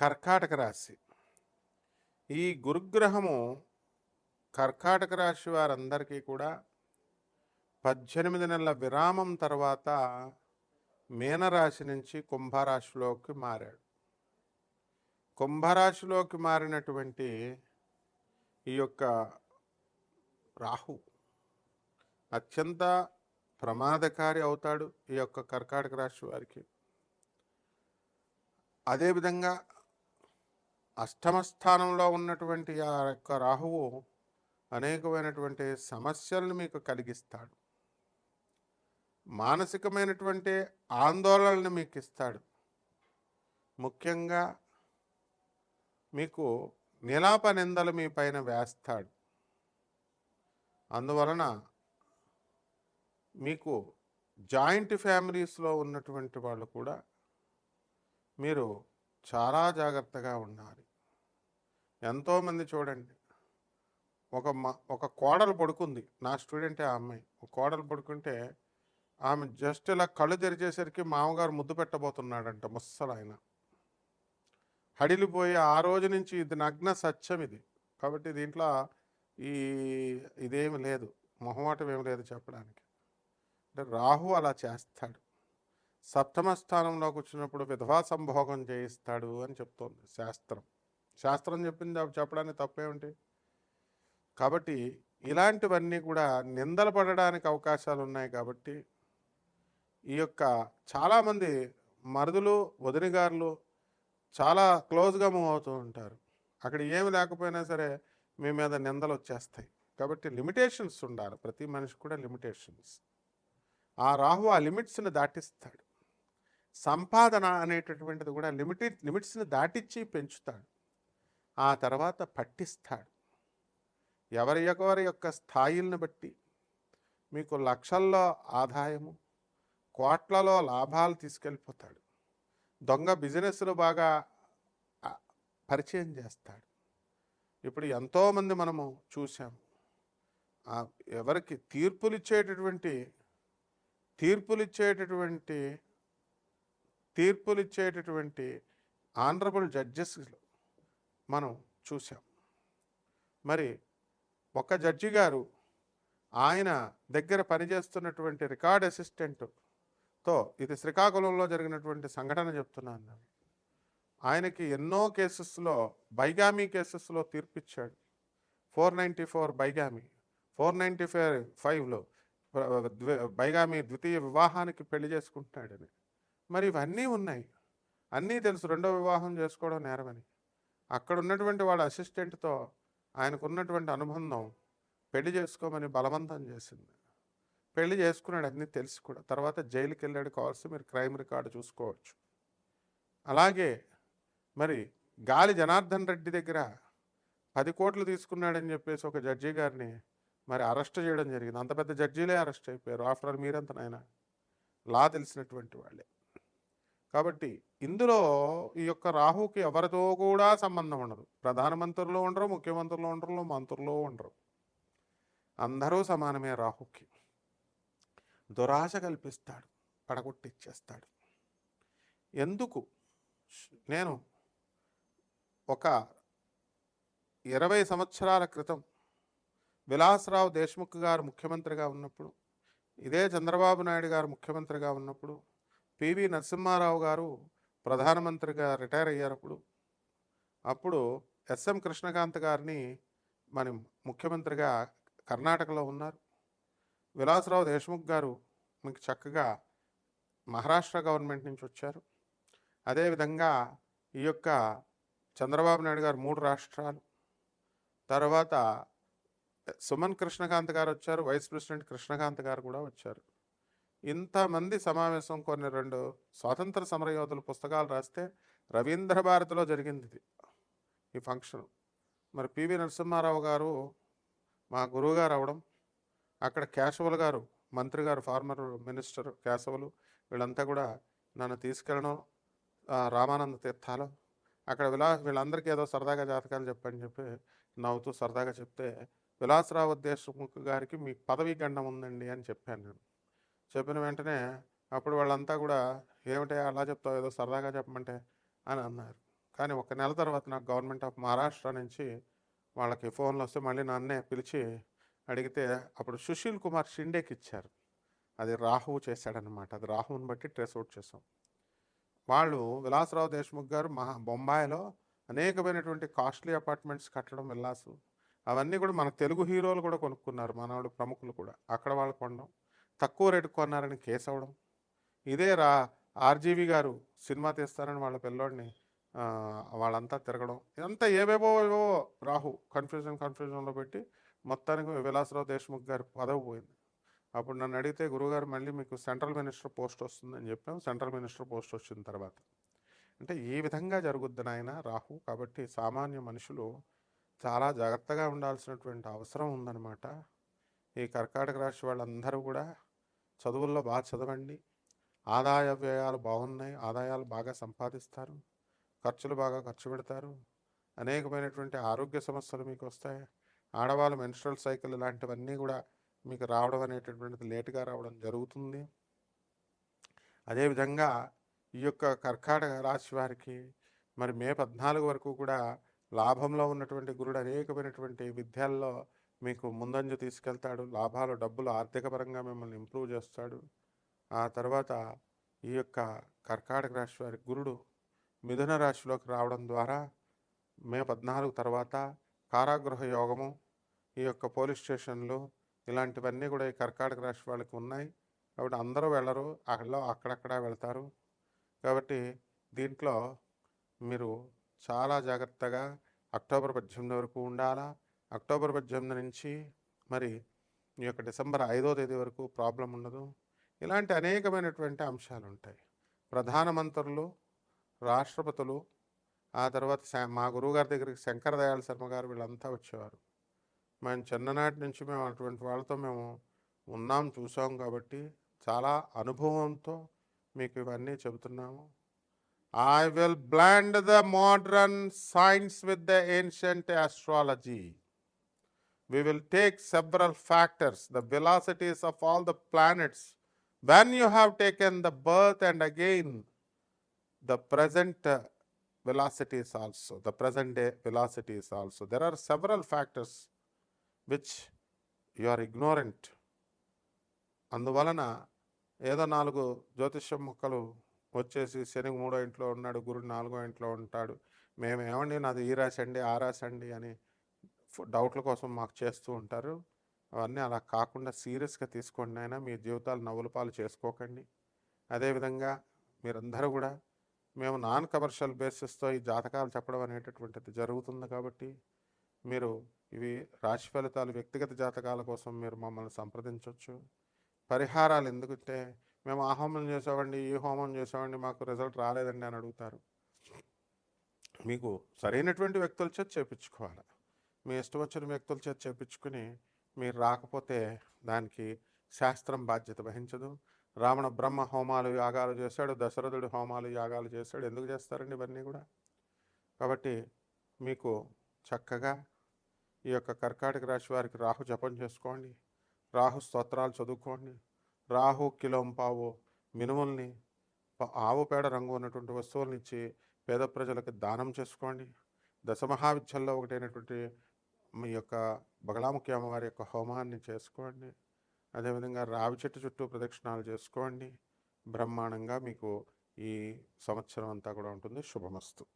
కర్కాటక రాశి. ఈ గురుగ్రహము కర్కాటక రాశి వారందరికీ కూడా పద్దెనిమిది నెలల విరామం తర్వాత మీనరాశి నుంచి కుంభరాశిలోకి మారాడు. కుంభరాశిలోకి మారినటువంటి ఈ యొక్క రాహు అత్యంత ప్రమాదకారి అవుతాడు ఈ యొక్క కర్కాటక రాశి వారికి. అదేవిధంగా అష్టమ స్థానంలో ఉన్నటువంటి ఆ యొక్క రాహువు అనేకమైనటువంటి సమస్యలను మీకు కలిగిస్తాడు. మానసికమైనటువంటి ఆందోళనను మీకు ఇస్తాడు. ముఖ్యంగా మీకు నిలాప నిందలు మీ పైన వేస్తాడు. అందువలన మీకు జాయింట్ ఫ్యామిలీస్లో ఉన్నటువంటి వాళ్ళు కూడా మీరు చాలా జాగ్రత్తగా ఉండాలి. ఎంతోమంది చూడండి ఒక మా ఒక కోడలు పడుకుంది. నా స్టూడెంటే ఆ అమ్మాయి. ఒక కోడలు పడుకుంటే ఆమె జస్ట్ ఇలా కళ్ళు తెరిచేసరికి మామగారు ముద్దు పెట్టబోతున్నాడంట ముస్సలు ఆయన. హడిలిపోయి ఆ రోజు నుంచి ఇది నగ్న సత్యం ఇది. కాబట్టి దీంట్లో ఈ ఇదేమి లేదు. మొహమాటం ఏమి లేదు చెప్పడానికి. అంటే రాహు అలా చేస్తాడు. సప్తమ స్థానంలోకి వచ్చినప్పుడు విధవా సంభోగం చేయిస్తాడు అని చెప్తోంది శాస్త్రం. శాస్త్రం చెప్పింది చెప్పడానికి తప్పేమిటి? కాబట్టి ఇలాంటివన్నీ కూడా నిందలు పడడానికి అవకాశాలు ఉన్నాయి కాబట్టి ఈ యొక్క చాలామంది మరుదులు వదినగారులు చాలా క్లోజ్గా మూవ్ అవుతూ ఉంటారు. అక్కడ ఏమి లేకపోయినా సరే మీ మీద నిందలు వచ్చేస్తాయి. కాబట్టి లిమిటేషన్స్ ఉండాలి. ప్రతి మనిషి కూడా లిమిటేషన్స్. ఆ రాహు ఆ లిమిట్స్ని దాటిస్తాడు. సంపాదన అనేటటువంటిది కూడా లిమిటెడ్ లిమిట్స్ని దాటిచ్చి పెంచుతాడు. ఆ తర్వాత పట్టిస్తాడు. ఎవరి ఎవరి యొక్క స్థాయిలను బట్టి మీకు లక్షల్లో ఆదాయము కోట్లలో లాభాలు తీసుకెళ్ళిపోతాడు. దొంగ బిజినెస్లు బాగా పరిచయం చేస్తాడు. ఇప్పుడు ఎంతోమంది మనము చూసాము తీర్పులు ఎవరికి తీర్పులు ఇచ్చేటటువంటి తీర్పులు ఇచ్చేటటువంటి ఆనరబుల్ జడ్జెస్ మనం చూసాం మరి ఒక జడ్జి గారు ఆయన దగ్గర పనిచేస్తున్నటువంటి రికార్డ్ అసిస్టెంట్తో ఇది శ్రీకాకుళంలో జరిగినటువంటి సంఘటన చెప్తున్నాను ఆయనకి ఎన్నో కేసెస్లో బైగామీ కేసెస్లో తీర్పిచ్చాడు. Four ninety four bigamy four ninety five ఫైవ్లో బైగామి ద్వితీయ వివాహానికి పెళ్ళి చేసుకుంటున్నాడని. మరి ఇవన్నీ ఉన్నాయి. అన్నీ తెలుసు. రెండో వివాహం చేసుకోవడం నేరమని. అక్కడ ఉన్నటువంటి వాళ్ళ అసిస్టెంట్తో ఆయనకున్నటువంటి అనుబంధం పెళ్ళి చేసుకోమని బలవంతం చేసింది. పెళ్ళి చేసుకున్నాడు. అన్నీ తెలిసి కూడా. తర్వాత జైలుకి వెళ్ళాడు కావాల్సి మీరు క్రైమ్ రికార్డు చూసుకోవచ్చు. అలాగే మరి గాలి జనార్దన్ రెడ్డి దగ్గర పది కోట్లు తీసుకున్నాడని చెప్పేసి ఒక జడ్జి గారిని మరి అరెస్ట్ చేయడం జరిగింది. అంత పెద్ద జడ్జీలే అరెస్ట్ అయిపోయారు. ఆఫ్టర్ ఆల్ మీరంత నాయన. లా తెలిసినటువంటి వాళ్ళే. కాబట్టి ఇందులో ఈ యొక్క రాహుకి ఎవరితో కూడా సంబంధం ఉండదు. ప్రధానమంత్రులు ఉండరు ముఖ్యమంత్రులు ఉండరు మంత్రులు ఉండరు. అందరూ సమానమే రాహుకి. దురాశ కల్పిస్తాడు పడగొట్టిచ్చేస్తాడు. ఎందుకు? నేను ఒక ఇరవై సంవత్సరాల క్రితం విలాసరావు దేశ్ముఖ్ గారు ముఖ్యమంత్రిగా ఉన్నప్పుడు ఇదే చంద్రబాబు నాయుడు గారు ముఖ్యమంత్రిగా ఉన్నప్పుడు పివి నరసింహారావు గారు ప్రధానమంత్రిగా రిటైర్ అయ్యారప్పుడు. అప్పుడు ఎస్ఎం కృష్ణకాంత్ గారిని మన ముఖ్యమంత్రిగా కర్ణాటకలో ఉన్నారు. విలాసరావు దేశ్ముఖ్ గారు మీకు చక్కగా మహారాష్ట్ర గవర్నమెంట్ నుంచి వచ్చారు. అదేవిధంగా ఈ యొక్క చంద్రబాబు నాయుడు గారు మూడు రాష్ట్రాలు. తర్వాత సుమన్ కృష్ణకాంత్ గారు వచ్చారు. వైస్ ప్రెసిడెంట్ కృష్ణకాంత్ గారు కూడా వచ్చారు. ఇంతమంది సమావేశం కొన్ని రెండు స్వాతంత్ర సమరయోధుల పుస్తకాలు రాస్తే రవీంద్ర భారతిలో జరిగింది ఇది ఈ ఫంక్షన్. మరి పివి నరసింహారావు గారు మా గురువు గారు అవడం అక్కడ కేశవులు గారు మంత్రి గారు ఫార్మర్ మినిస్టర్ కేశవులు వీళ్ళంతా కూడా నన్ను తీసుకెళ్ళడం రామానంద తీర్థాలు అక్కడ విలా వీళ్ళందరికీ ఏదో సరదాగా జాతకాలు చెప్పని చెప్పి నవ్వుతూ సరదాగా చెప్తే విలాసరావు దేశముఖ్ గారికి మీ పదవీ గండం ఉందండి అని చెప్పాను నేను. చెప్పిన వెంటనే అప్పుడు వాళ్ళంతా కూడా ఏమిటి అలా చెప్తావు? ఏదో సరదాగా చెప్పమంటే అని అన్నారు. కానీ ఒక నెల తర్వాత నాకు గవర్నమెంట్ ఆఫ్ మహారాష్ట్ర నుంచి వాళ్ళకి ఫోన్లు వస్తే మళ్ళీ నన్నే పిలిచి అడిగితే అప్పుడు సుశీల్ కుమార్ షిండేకి ఇచ్చారు. అది రాహు చేశాడనమాట అది రాహుని బట్టి ట్రేస్ అవుట్ చేసాం వాళ్ళు విలాసరావు దేశ్ముఖ్ గారు మహా బొంబాయిలో అనేకమైనటువంటి కాస్ట్లీ అపార్ట్మెంట్స్ కట్టడం విలాసు అవన్నీ కూడా మన తెలుగు హీరోలు కూడా కొనుక్కున్నారు. మనవాళ్ళు ప్రముఖులు కూడా. అక్కడ వాళ్ళు కొనడం. తక్కువ రేటు కొన్నారని కేసు అవ్వడం ఇదే రా ఆర్జీవి గారు సినిమా తీస్తారని వాళ్ళ పిల్లోడిని వాళ్ళంతా తిరగడం. ఇదంతా ఏవేవో ఏవో రాహు కన్ఫ్యూజన్ కన్ఫ్యూజన్లో పెట్టి మొత్తానికి విలాసరావు దేశ్ముఖ్ గారి పదవి పోయింది. అప్పుడు నన్ను అడిగితే గురుగారు మళ్ళీ మీకు సెంట్రల్ మినిస్టర్ పోస్ట్ వస్తుందని చెప్పాం. సెంట్రల్ మినిస్టర్ పోస్ట్ వచ్చిన తర్వాత. అంటే ఈ విధంగా జరుగుద్ది నాయన రాహు. కాబట్టి సామాన్య మనుషులు చాలా జాగ్రత్తగా ఉండాల్సినటువంటి అవసరం ఉందన్నమాట. ఈ కర్కాటక రాశి వాళ్ళందరూ కూడా చదువుల్లో బాగా చదవండి. ఆదాయ వ్యయాలు బాగున్నాయి. ఆదాయాలు బాగా సంపాదిస్తారు. ఖర్చులు బాగా ఖర్చు పెడతారు. అనేకమైనటువంటి ఆరోగ్య సమస్యలు మీకు వస్తాయి. ఆడవాళ్ళు మెన్స్ట్రల్ సైకిల్ ఇలాంటివన్నీ కూడా మీకు రావడం అనేటటువంటిది లేటుగా రావడం జరుగుతుంది. అదేవిధంగా ఈ యొక్క కర్కాటక రాశి వారికి మరి మే పద్నాలుగు వరకు కూడా లాభంలో ఉన్నటువంటి గురుడు అనేకమైనటువంటి విద్యల్లో మీకు ముందంజ తీసుకెళ్తాడు. లాభాలు డబ్బులు ఆర్థిక పరంగా మిమ్మల్ని ఇంప్రూవ్ చేస్తాడు. ఆ తర్వాత ఈ యొక్క కర్కాటక రాశి వారి గురుడు మిథున రాశిలోకి రావడం ద్వారా మే పద్నాలుగు తర్వాత కారాగృహ యోగము ఈ యొక్క పోలీస్ స్టేషన్లు ఇలాంటివన్నీ కూడా ఈ కర్కాటక రాశి వాళ్ళకి ఉన్నాయి. కాబట్టి అందరూ వెళ్ళరు. అక్కడ అక్కడక్కడ వెళ్తారు. కాబట్టి దీంట్లో మీరు చాలా జాగ్రత్తగా అక్టోబర్ పద్దెనిమిది వరకు ఉండాలా? అక్టోబర్ పద్దెనిమిది నుంచి మరి ఈ యొక్క డిసెంబర్ ఐదో తేదీ వరకు ప్రాబ్లం ఉండదు. ఇలాంటి అనేకమైనటువంటి అంశాలు ఉంటాయి ప్రధానమంత్రులు రాష్ట్రపతులు ఆ తర్వాత శా- మా గురువుగారి దగ్గరికి శంకర దయాళ శర్మ గారు వీళ్ళంతా వచ్చేవారు. మేము చిన్ననాటి నుంచి మేము అటువంటి వాళ్ళతో మేము ఉన్నాం చూసాం కాబట్టి చాలా అనుభవంతో మీకు ఇవన్నీ చెబుతున్నాము. I will blend the modern science with the ancient astrology we will take several factors, the velocities of all the planets. When you have taken the birth and again the present uh, velocities also, the present day velocities also. There are several factors which you are ignorant. అందువలన ఏదో నాలుగు జ్యోతిష్యం మొక్కలు వచ్చేసి శని మూడో ఇంట్లో ఉన్నాడు గురుడు నాలుగో ఇంట్లో ఉంటాడు మేమేమండి నాది ఈ రాశి ఆ రాశి అని డౌట్ల కోసం మాకు చేస్తూ ఉంటారు. అవన్నీ అలా కాకుండా సీరియస్గా తీసుకోండి అయినా మీ జీవితాలు నవ్వుల పాలు చేసుకోకండి. అదేవిధంగా మీరందరూ కూడా మేము నాన్ కమర్షియల్ బేసిస్తో ఈ జాతకాలు చెప్పడం అనేటటువంటిది జరుగుతుంది కాబట్టి మీరు ఇవి రాశి ఫలితాలు వ్యక్తిగత జాతకాల కోసం మీరు మమ్మల్ని సంప్రదించవచ్చు పరిహారాలు ఎందుకంటే మేము ఆ హోమం చేసామండి ఈ హోమం చేసామండి మాకు రిజల్ట్ రాలేదండి అని అడుగుతారు. మీకు సరైనటువంటి వ్యక్తుల చేత చేపించుకోవాలి. మీ ఇష్టం వచ్చిన వ్యక్తుల చేత చేపించుకుని మీరు రాకపోతే దానికి శాస్త్రం బాధ్యత వహించదు. రావణ బ్రహ్మ హోమాలు యాగాలు చేశాడు దశరథుడు హోమాలు యాగాలు చేశాడు. ఎందుకు చేస్తారండి ఇవన్నీ కూడా? కాబట్టి మీకు చక్కగా ఈ యొక్క కర్కాటక రాశి వారికి రాహు జపం చేసుకోండి. రాహు స్తోత్రాలు చదువుకోండి. రాహు కిలోం పావు మినుముల్ని ఆవు పేడ రంగు ఉన్నటువంటి వస్తువులనిచ్చి పేద ప్రజలకు దానం చేసుకోండి. దశమహావిద్యల్లో ఒకటైనటువంటి మీ యొక్క బగలాముఖి అమ్మవారి యొక్క హోమాన్ని చేసుకోండి. అదేవిధంగా రావి చెట్టు చుట్టూ ప్రదక్షిణాలు చేసుకోండి. బ్రహ్మాండంగా మీకు ఈ సంవత్సరం అంతా కూడా ఉంటుంది. శుభమస్తు.